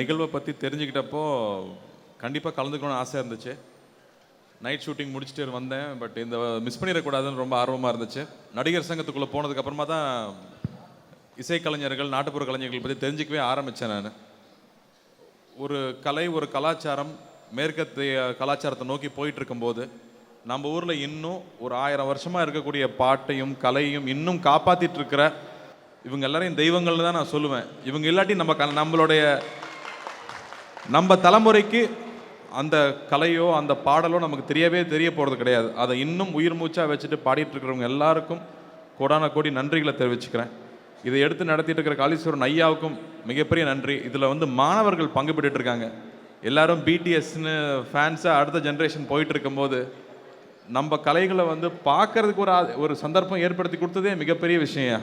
நிகழ்வை பற்றி தெரிஞ்சுக்கிட்டப்போ கண்டிப்பாக கலந்துக்கணும்னு ஆசை இருந்துச்சு. நைட் ஷூட்டிங் முடிச்சுட்டு வந்தேன். பட் இந்த மிஸ் பண்ணிடக்கூடாதுன்னு ரொம்ப ஆர்வமாக இருந்துச்சு. நடிகர் சங்கத்துக்குள்ளே போனதுக்கப்புறமா தான் இசைக்கலைஞர்கள் நாட்டுப்புற கலைஞர்கள் பற்றி தெரிஞ்சிக்கவே ஆரம்பித்தேன் நான். ஒரு கலை ஒரு கலாச்சாரம் மேற்கத்திய கலாச்சாரத்தை நோக்கி போயிட்டு இருக்கும்போது நம்ம ஊரில் இன்னும் ஒரு ஆயிரம் வருஷமாக இருக்கக்கூடிய பாட்டையும் கலையும் இன்னும் காப்பாத்திட்டு இருக்கிற இவங்க எல்லாரையும் தெய்வங்கள்னு தான் நான் சொல்லுவேன். இவங்க இல்லாட்டி நம்ம க நம்மளுடைய நம்ம தலைமுறைக்கு அந்த கலையோ அந்த பாடலோ நமக்கு தெரியவே தெரிய போகிறது கிடையாது. அதை இன்னும் உயிர் மூச்சாக வச்சுட்டு பாடிட்டு இருக்கிறவங்க எல்லாருக்கும் கோடான கோடி நன்றிகளை தெரிவிச்சுக்கிறேன். இதை எடுத்து நடத்திட்டு இருக்கிற காளீஸ்வரன் ஐயாவுக்கும் மிகப்பெரிய நன்றி. இதில் வந்து மாணவர்கள் பங்கு பெற்றுட்டு இருக்காங்க. எல்லாரும் பிடிஎஸ்னு ஃபேன்ஸாக அடுத்த ஜென்ரேஷன் போயிட்டு இருக்கும்போது நம்ம கலைகளை வந்து பார்க்கறதுக்கு ஒரு ஆ- ஒரு சந்தர்ப்பம் ஏற்படுத்தி கொடுத்ததே மிகப்பெரிய விஷயம்.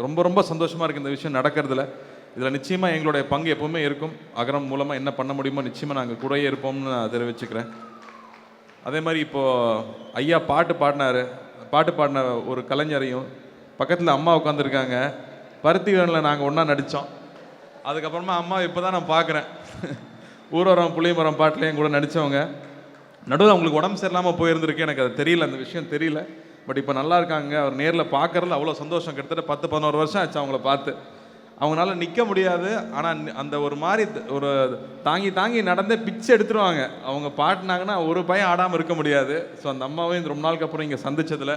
ரொம்ப ரொம்ப சந்தோஷமாக இருக்குது இந்த விஷயம் நடக்கிறதுல. இதில் நிச்சயமாக எங்களுடைய பங்கு எப்பவுமே இருக்கும். அகரம் மூலமாக என்ன பண்ண முடியுமோ நிச்சயமாக நாங்கள் கூடயே இருப்போம்னு நான் தெரிவிச்சுக்கிறேன். அதே மாதிரி இப்போது ஐயா பாட்டு பாடினாரு. பாட்டு பாடின ஒரு கலைஞரையும் பக்கத்தில் அம்மா உட்காந்துருக்காங்க பருத்தி வேனில் நாங்கள் ஒன்றா நடித்தோம் அதுக்கப்புறமா அம்மா இப்போ தான் நான் பார்க்குறேன் ஊரோரம் புளியமரம் பாட்டிலையும் கூட நடித்தவங்க நடுவில் அவங்களுக்கு உடம்பு சரியில்லாமல் போயிருந்திருக்கு. எனக்கு அது தெரியல. அந்த விஷயம் தெரியல. பட் இப்போ நல்லா இருக்காங்க. அவர் நேரில் பார்க்கறதுல அவ்வளோ சந்தோஷம். கிட்டத்தட்ட பத்து பதினோரு வருஷம் ஆச்சு அவங்கள பார்த்து. அவங்களால நிற்க முடியாது. ஆனால் அந்த ஒரு மாதிரி ஒரு தாங்கி தாங்கி நடந்தே பிச்சை எடுத்துருவாங்க. அவங்க பாட்டினாங்கன்னா ஒரு பயம் ஆடாமல் இருக்க முடியாது. ஸோ அந்த அம்மாவையும் இந்த ரொம்ப நாளுக்கு அப்புறம் இங்கே சந்தித்ததில்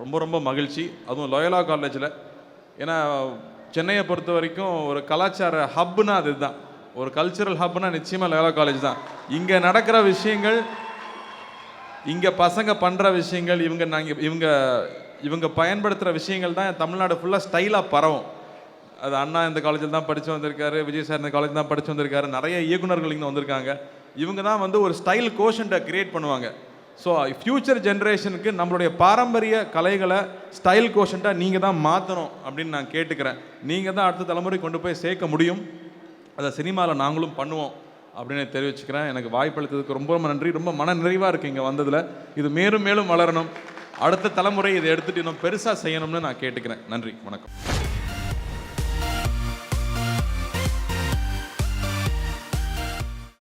ரொம்ப ரொம்ப மகிழ்ச்சி. அதுவும் லோயலா காலேஜில். ஏன்னா சென்னையை பொறுத்த வரைக்கும் ஒரு கலாச்சார ஹப்னா அதுதான். ஒரு கல்ச்சுரல் ஹப்னா நிச்சயமாக லோயலா காலேஜ் தான். இங்கே நடக்கிற விஷயங்கள் இங்கே பசங்க பண்ணுற விஷயங்கள் இவங்க நாங்கள் இவங்க இவங்க பயன்படுத்துகிற விஷயங்கள் தான் தமிழ்நாடு ஃபுல்லாக ஸ்டைலாக பரவும். அது அண்ணா இந்த காலேஜில் தான் படித்து வந்திருக்காரு விஜய் சார் இந்த காலேஜ் தான் படித்து வந்திருக்காரு. நிறைய இயக்குனர்கள் இங்கே வந்திருக்காங்க. இவங்க தான் வந்து ஒரு ஸ்டைல் கோஷன்ட்டை கிரியேட் பண்ணுவாங்க. ஸோ ஃப்யூச்சர் ஜென்ரேஷனுக்கு நம்மளுடைய பாரம்பரிய கலைகளை ஸ்டைல் கோஷன்ட்டாக நீங்கள் தான் மாற்றணும் அப்படின்னு நான் கேட்டுக்கிறேன். நீங்கள் தான் அடுத்த தலைமுறை கொண்டு போய் சேர்க்க முடியும். அதை சினிமாவில் நாங்களும் பண்ணுவோம் அப்படின்னு தெரிவிச்சுக்கிறேன். எனக்கு வாய்ப்பளித்ததுக்கு ரொம்ப ரொம்ப நன்றி. ரொம்ப மன நிறைவாக இருக்குது இங்கே வந்ததில். இது மேலும் மேலும் வளரணும். அடுத்த தலைமுறை இதை எடுத்துகிட்டு இன்னும் பெருசாக செய்யணும்னு நான் கேட்டுக்கிறேன். நன்றி. வணக்கம்.